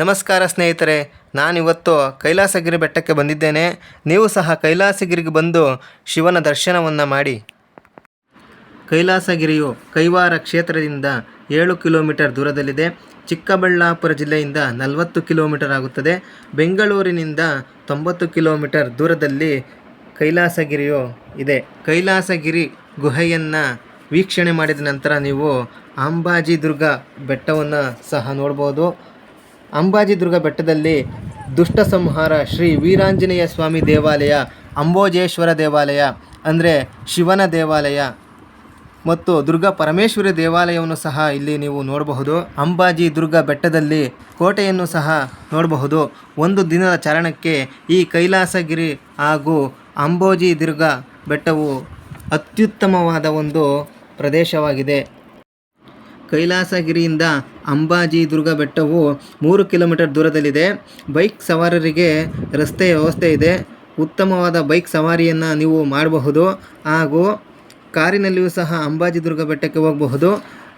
ನಮಸ್ಕಾರ ಸ್ನೇಹಿತರೆ, ನಾನಿವತ್ತು ಕೈಲಾಸಗಿರಿ ಬೆಟ್ಟಕ್ಕೆ ಬಂದಿದ್ದೇನೆ. ನೀವು ಸಹ ಕೈಲಾಸಗಿರಿಗೆ ಬಂದು ಶಿವನ ದರ್ಶನವನ್ನು ಮಾಡಿ. ಕೈಲಾಸಗಿರಿಯು ಕೈವಾರ ಕ್ಷೇತ್ರದಿಂದ ಏಳು ಕಿಲೋಮೀಟರ್ ದೂರದಲ್ಲಿದೆ. ಚಿಕ್ಕಬಳ್ಳಾಪುರ ಜಿಲ್ಲೆಯಿಂದ ನಲವತ್ತು ಕಿಲೋಮೀಟರ್ ಆಗುತ್ತದೆ. ಬೆಂಗಳೂರಿನಿಂದ ತೊಂಬತ್ತು ಕಿಲೋಮೀಟರ್ ದೂರದಲ್ಲಿ ಕೈಲಾಸಗಿರಿಯು ಇದೆ. ಕೈಲಾಸಗಿರಿ ಗುಹೆಯನ್ನು ವೀಕ್ಷಣೆ ಮಾಡಿದ ನಂತರ ನೀವು ಅಂಬಾಜಿ ದುರ್ಗ ಬೆಟ್ಟವನ್ನು ಸಹ ನೋಡ್ಬೋದು. ಅಂಬಾಜಿ ದುರ್ಗ ಬೆಟ್ಟದಲ್ಲಿ ದುಷ್ಟ ಸಂಹಾರ ಶ್ರೀ ವೀರಾಂಜನೇಯ ಸ್ವಾಮಿ ದೇವಾಲಯ, ಅಂಬೋಜೇಶ್ವರ ದೇವಾಲಯ, ಅಂದರೆ ಶಿವನ ದೇವಾಲಯ ಮತ್ತು ದುರ್ಗಾ ಪರಮೇಶ್ವರಿ ದೇವಾಲಯವನ್ನು ಸಹ ಇಲ್ಲಿ ನೀವು ನೋಡಬಹುದು. ಅಂಬಾಜಿ ದುರ್ಗ ಬೆಟ್ಟದಲ್ಲಿ ಕೋಟೆಯನ್ನು ಸಹ ನೋಡಬಹುದು. ಒಂದು ದಿನದ ಚಾರಣಕ್ಕೆ ಈ ಕೈಲಾಸಗಿರಿ ಹಾಗೂ ಅಂಬೋಜಿ ದುರ್ಗ ಬೆಟ್ಟವು ಅತ್ಯುತ್ತಮವಾದ ಒಂದು ಪ್ರದೇಶವಾಗಿದೆ. ಕೈಲಾಸಗಿರಿಯಿಂದ ಅಂಬಾಜಿ ದುರ್ಗ ಬೆಟ್ಟವು ಮೂರು ಕಿಲೋಮೀಟರ್ ದೂರದಲ್ಲಿದೆ. ಬೈಕ್ ಸವಾರರಿಗೆ ರಸ್ತೆ ವ್ಯವಸ್ಥೆ ಇದೆ. ಉತ್ತಮವಾದ ಬೈಕ್ ಸವಾರಿಯನ್ನು ನೀವು ಮಾಡಬಹುದು. ಹಾಗೂ ಕಾರಿನಲ್ಲಿಯೂ ಸಹ ಅಂಬಾಜಿ ದುರ್ಗ ಬೆಟ್ಟಕ್ಕೆ ಹೋಗಬಹುದು.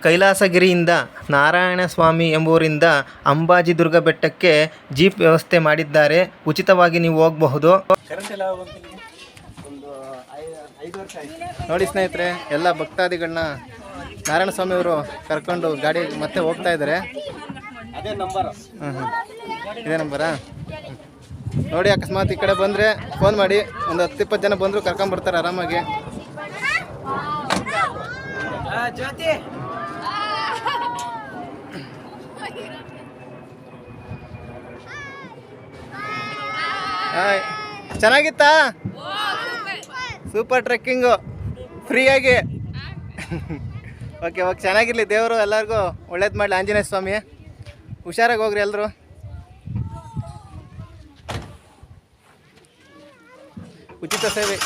ಕೈಲಾಸಗಿರಿಯಿಂದ ನಾರಾಯಣ ಸ್ವಾಮಿ ಎಂಬುವರಿಂದ ಅಂಬಾಜಿ ದುರ್ಗ ಬೆಟ್ಟಕ್ಕೆ ಜೀಪ್ ವ್ಯವಸ್ಥೆ ಮಾಡಿದ್ದಾರೆ. ಉಚಿತವಾಗಿ ನೀವು ಹೋಗಬಹುದು. ನೋಡಿ ಸ್ನೇಹಿತರೆ, ಎಲ್ಲ ಭಕ್ತಾದಿಗಳನ್ನ ನಾರಾಯಣ ಸ್ವಾಮಿ ಅವರು ಕರ್ಕೊಂಡು ಗಾಡಿ ಮತ್ತೆ ಹೋಗ್ತಾ ಇದ್ದಾರೆ. ಹ್ಞೂ ಹ್ಞೂ ಇದೇ ನಂಬರಾ? ನೋಡಿ ಅಕಸ್ಮಾತ್ ಈ ಕಡೆ ಬಂದರೆ ಫೋನ್ ಮಾಡಿ. ಒಂದು ಹತ್ತು ಇಪ್ಪತ್ತು ಜನ ಬಂದರೂ ಕರ್ಕೊಂಬರ್ತಾರೆ ಆರಾಮಾಗಿ. ಚೆನ್ನಾಗಿತ್ತ ಹಾಯ್. ಚೆನ್ನಾಗಿತ್ತಾ? ಸೂಪರ್. ಟ್ರೆಕ್ಕಿಂಗು ಫ್ರೀಯಾಗಿ ಓಕೆ ಓಕೆ ಚೆನ್ನಾಗಿರಲಿ. ದೇವರು ಎಲ್ಲರಿಗೂ ಒಳ್ಳೇದು ಮಾಡಲಿ. ಆಂಜನೇಯ ಸ್ವಾಮಿ. ಹುಷಾರಾಗಿ ಹೋಗ್ರಿ ಎಲ್ಲರೂ ಉಚಿತ ಸೇವೆ.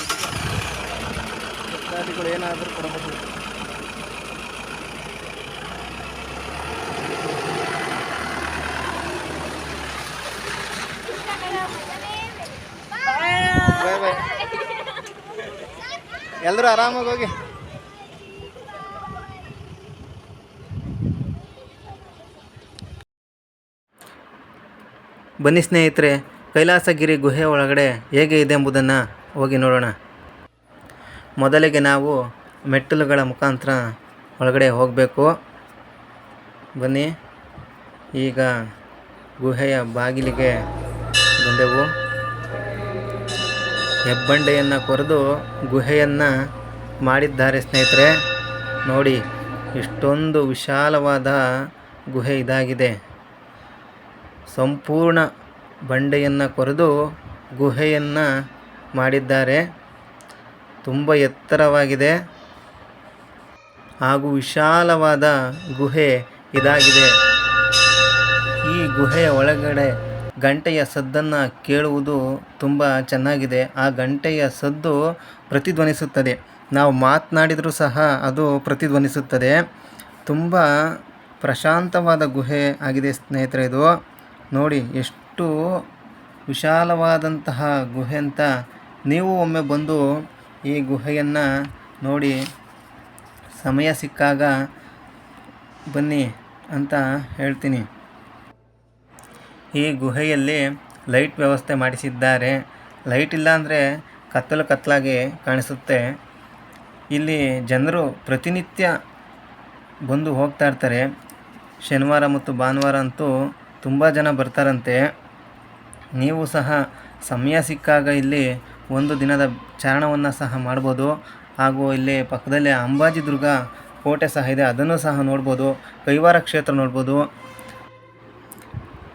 ಏನಾದರೂ ಕೊಡಬಹುದು ಎಲ್ಲರೂ ಆರಾಮಾಗಿ ಹೋಗಿ. ಬನ್ನಿ ಸ್ನೇಹಿತರೆ, ಕೈಲಾಸಗಿರಿ ಗುಹೆ ಒಳಗಡೆ ಹೇಗೆ ಇದೆ ಎಂಬುದನ್ನು ಹೋಗಿ ನೋಡೋಣ. ಮೊದಲಿಗೆ ನಾವು ಮೆಟ್ಟಿಲುಗಳ ಮುಖಾಂತರ ಒಳಗಡೆ ಹೋಗಬೇಕು. ಬನ್ನಿ, ಈಗ ಗುಹೆಯ ಬಾಗಿಲಿಗೆ ಬಂದೆವು. ಹೆಬ್ಬಂಡೆಯನ್ನು ಕೊರೆದು ಗುಹೆಯನ್ನು ಮಾಡಿದ್ದಾರೆ ಸ್ನೇಹಿತರೆ. ನೋಡಿ, ಇಷ್ಟೊಂದು ವಿಶಾಲವಾದ ಗುಹೆ ಇದಾಗಿದೆ. ಸಂಪೂರ್ಣ ಬಂಡೆಯನ್ನು ಕೊರೆದು ಗುಹೆಯನ್ನು ಮಾಡಿದ್ದಾರೆ. ತುಂಬ ಎತ್ತರವಾಗಿದೆ. ಹಾಗೂ ವಿಶಾಲವಾದ ಗುಹೆ ಇದಾಗಿದೆ. ಈ ಗುಹೆಯ ಒಳಗಡೆ ಗಂಟೆಯ ಸದ್ದನ್ನು ಕೇಳುವುದು ತುಂಬ ಚೆನ್ನಾಗಿದೆ. ಆ ಗಂಟೆಯ ಸದ್ದು ಪ್ರತಿಧ್ವನಿಸುತ್ತದೆ. ನಾವು ಮಾತನಾಡಿದರೂ ಸಹ ಅದು ಪ್ರತಿಧ್ವನಿಸುತ್ತದೆ. ತುಂಬ ಪ್ರಶಾಂತವಾದ ಗುಹೆ ಆಗಿದೆ ಸ್ನೇಹಿತರೆ ಇದು. ನೋಡಿ, ಎಷ್ಟು ವಿಶಾಲವಾದಂತಹ ಗುಹೆ ಅಂತ ನೀವು ಒಮ್ಮೆ ಬಂದು ಈ ಗುಹೆಯನ್ನು ನೋಡಿ, ಸಮಯ ಸಿಕ್ಕಾಗ ಬನ್ನಿ ಅಂತ ಹೇಳ್ತೀನಿ. ಈ ಗುಹೆಯಲ್ಲಿ ಲೈಟ್ ವ್ಯವಸ್ಥೆ ಮಾಡಿಸಿದ್ದಾರೆ. ಲೈಟ್ ಇಲ್ಲ ಅಂದರೆ ಕತ್ತಲು ಕತ್ತಲಾಗಿ ಕಾಣಿಸುತ್ತೆ. ಇಲ್ಲಿ ಜನರು ಪ್ರತಿನಿತ್ಯ ಬಂದು ಹೋಗ್ತಾ ಇರ್ತಾರೆ. ಶನಿವಾರ ಮತ್ತು ಭಾನುವಾರ ಅಂತೂ ತುಂಬ ಜನ ಬರ್ತಾರಂತೆ. ನೀವು ಸಹ ಸಮಯ ಸಿಕ್ಕಾಗ ಇಲ್ಲಿ ಒಂದು ದಿನದ ಚಾರಣವನ್ನು ಸಹ ಮಾಡ್ಬೋದು. ಹಾಗೂ ಇಲ್ಲಿ ಪಕ್ಕದಲ್ಲೇ ಅಂಬಾಜಿ ದುರ್ಗ ಕೋಟೆ ಸಹ ಇದೆ. ಅದನ್ನು ಸಹ ನೋಡ್ಬೋದು. ಕೈವಾರ ಕ್ಷೇತ್ರ ನೋಡ್ಬೋದು.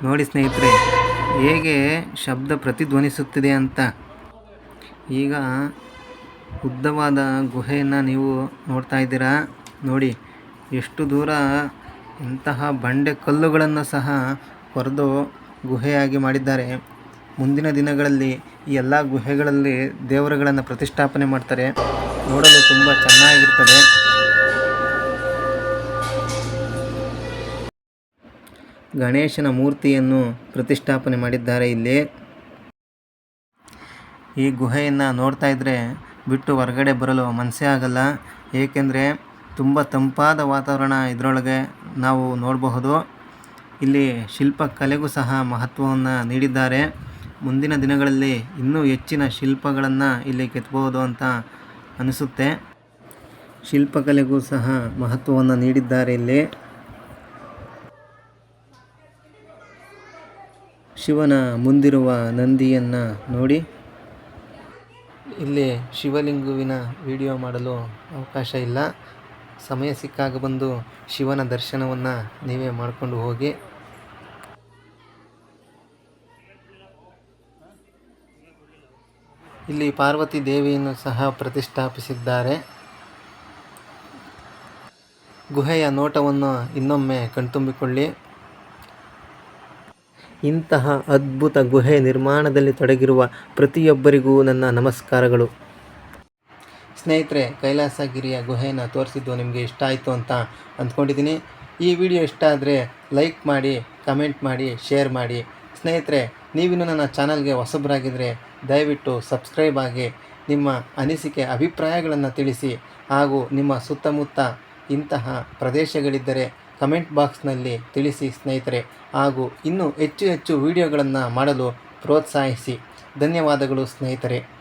ನೋಡಿ ಸ್ನೇಹಿತರೆ, ಹೇಗೆ ಶಬ್ದ ಪ್ರತಿಧ್ವನಿಸುತ್ತಿದೆ ಅಂತ. ಈಗ ಉದ್ದವಾದ ಗುಹೆಯನ್ನು ನೀವು ನೋಡ್ತಾ ಇದ್ದೀರಾ? ನೋಡಿ, ಎಷ್ಟು ದೂರ ಇಂತಹ ಬಂಡೆ ಕಲ್ಲುಗಳನ್ನು ಸಹ ಕೊರೆದು ಗುಹೆಯಾಗಿ ಮಾಡಿದ್ದಾರೆ. ಮುಂದಿನ ದಿನಗಳಲ್ಲಿ ಈ ಎಲ್ಲ ಗುಹೆಗಳಲ್ಲಿ ದೇವರುಗಳನ್ನು ಪ್ರತಿಷ್ಠಾಪನೆ ಮಾಡ್ತಾರೆ. ನೋಡಲು ತುಂಬ ಚೆನ್ನಾಗಿರ್ತದೆ ಗಣೇಶನ ಮೂರ್ತಿಯನ್ನು ಪ್ರತಿಷ್ಠಾಪನೆ ಮಾಡಿದ್ದಾರೆ ಇಲ್ಲಿ. ಈ ಗುಹೆಯನ್ನು ನೋಡ್ತಾ ಇದ್ದರೆ ಬಿಟ್ಟು ಹೊರಗಡೆ ಬರಲು ಮನಸ್ಸೇ ಆಗಲ್ಲ. ಏಕೆಂದರೆ ತುಂಬ ತಂಪಾದ ವಾತಾವರಣ ಇದರೊಳಗೆ ನಾವು ನೋಡಬಹುದು. ಇಲ್ಲಿ ಶಿಲ್ಪಕಲೆಗೂ ಸಹ ಮಹತ್ವವನ್ನು ನೀಡಿದ್ದಾರೆ. ಮುಂದಿನ ದಿನಗಳಲ್ಲಿ ಇನ್ನೂ ಹೆಚ್ಚಿನ ಶಿಲ್ಪಗಳನ್ನು ಇಲ್ಲಿ ಕೆತ್ತಬಹುದು ಅಂತ ಅನಿಸುತ್ತೆ. ಶಿಲ್ಪಕಲೆಗೂ ಸಹ ಮಹತ್ವವನ್ನು ನೀಡಿದ್ದಾರೆ ಇಲ್ಲಿ. ಶಿವನ ಮುಂದಿರುವ ನಂದಿಯನ್ನು ನೋಡಿ. ಇಲ್ಲಿ ಶಿವಲಿಂಗುವಿನ ವಿಡಿಯೋ ಮಾಡಲು ಅವಕಾಶ ಇಲ್ಲ. ಸಮಯ ಸಿಕ್ಕಾಗ ಬಂದು ಶಿವನ ದರ್ಶನವನ್ನು ನೀವೇ ಮಾಡಿಕೊಂಡು ಹೋಗಿ. ಇಲ್ಲಿ ಪಾರ್ವತಿ ದೇವಿಯನ್ನು ಸಹ ಪ್ರತಿಷ್ಠಾಪಿಸಿದ್ದಾರೆ. ಗುಹೆಯ ನೋಟವನ್ನು ಇನ್ನೊಮ್ಮೆ ಕಣ್ತುಂಬಿಕೊಳ್ಳಿ. ಇಂತಹ ಅದ್ಭುತ ಗುಹೆ ನಿರ್ಮಾಣದಲ್ಲಿ ತೊಡಗಿರುವ ಪ್ರತಿಯೊಬ್ಬರಿಗೂ ನನ್ನ ನಮಸ್ಕಾರಗಳು. ಸ್ನೇಹಿತರೆ, ಕೈಲಾಸಗಿರಿಯ ಗುಹೆಯನ್ನು ತೋರಿಸಿದ್ದು ನಿಮಗೆ ಇಷ್ಟ ಆಯಿತು ಅಂತ ಅಂದ್ಕೊಂಡಿದ್ದೀನಿ. ಈ ವಿಡಿಯೋ ಇಷ್ಟ ಆದರೆ ಲೈಕ್ ಮಾಡಿ, ಕಮೆಂಟ್ ಮಾಡಿ, ಶೇರ್ ಮಾಡಿ. ಸ್ನೇಹಿತರೆ, ನೀವಿನ್ನು ನನ್ನ ಚಾನಲ್ಗೆ ಹೊಸಬರಾಗಿದ್ದರೆ ದಯವಿಟ್ಟು ಸಬ್ಸ್ಕ್ರೈಬ್ ಆಗಿ ನಿಮ್ಮ ಅನಿಸಿಕೆ, ಅಭಿಪ್ರಾಯಗಳನ್ನು ತಿಳಿಸಿ ಹಾಗೂ ನಿಮ್ಮ ಸುತ್ತಮುತ್ತ ಇಂತಹ ಪ್ರದೇಶಗಳಿದ್ದರೆ ಕಮೆಂಟ್ ಬಾಕ್ಸ್ನಲ್ಲಿ ತಿಳಿಸಿ ಸ್ನೇಹಿತರೆ ಹಾಗೂ ಇನ್ನೂ ಹೆಚ್ಚು ಹೆಚ್ಚು ವಿಡಿಯೋಗಳನ್ನು ಮಾಡಲು ಪ್ರೋತ್ಸಾಹಿಸಿ. ಧನ್ಯವಾದಗಳು ಸ್ನೇಹಿತರೆ.